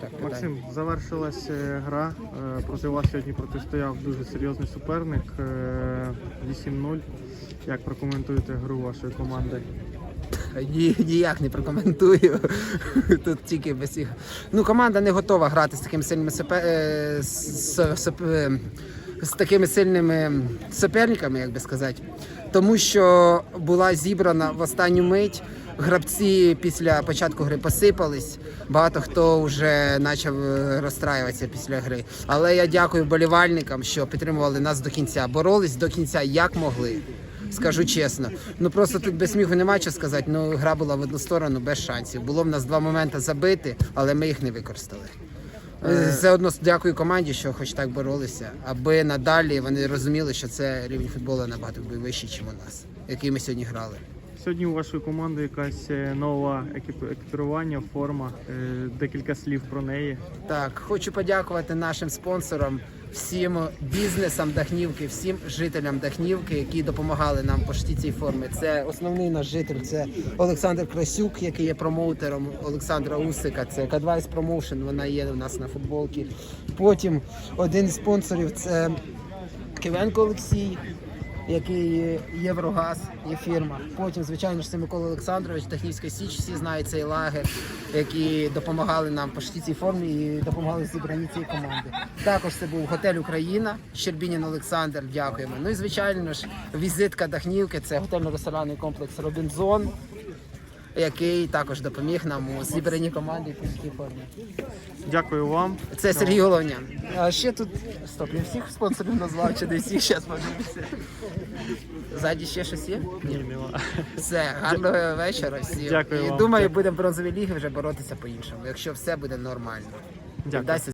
Так, Максим, завершилась е, гра. Е, Проти вас сьогодні протистояв дуже серйозний суперник. е, 8-0. Як прокоментуєте гру вашої команди? Ні, ніяк не прокоментую. Тут тільки без їх. Ну, команда не готова грати з е, соп- е, з такими сильними суперниками, як би сказати. Тому що була зібрана в останню мить. Гравці після початку гри посипались. Багато хто вже почав е, розстраюватися після гри. Але я дякую болівальникам, що підтримували нас до кінця. Боролись до кінця як могли. Скажу чесно. Ну просто тут без сміху немає що сказати. Ну гра була в одну сторону без шансів. Було в нас два моменти забити, але ми їх не використали. Е, Все одно дякую команді, що хоч так боролися, аби надалі вони розуміли, що це рівень футболу набагато вищий, ніж у нас, який ми сьогодні грали. Сьогодні у вашої команди якась е, нова екіп- екіпірування, форма. Е, Декілька слів про неї. Так, хочу подякувати нашим спонсорам, всім бізнесам Дахнівки, всім жителям Дахнівки, які допомагали нам по шті цій форми. Це основний наш житель, це Олександр Красюк, який є промоутером Олександра Усика. Це Кадвайс Промоушен, вона є у нас на футболці. Потім один із спонсорів це Кивенко Олексій. Який Єврогаз є фірма. Потім, звичайно ж, це Микола Олександрович, Дахнівська Січ, всі знають цей лагер, які допомагали нам по цій формі і допомагали зібрані цієї команди. Також це був готель Україна, Щербінін Олександр. Дякуємо. Ну і звичайно ж, візитка Дахнівки, це готельно-ресторанний комплекс Робінзон, який також допоміг нам у зібранні команди по шті формі. Дякую вам. Це Сергій Головнян. А ще тут стоп, я всіх спонсорів назвав, чи не всіх зараз подивимося. Ззаді ще щось є? Ні, нема. Все, гарного вечора всім. Дякую І вам. думаю, будемо бронзові ліги вже боротися по-іншому, якщо все буде нормально. Дякую. Вдасться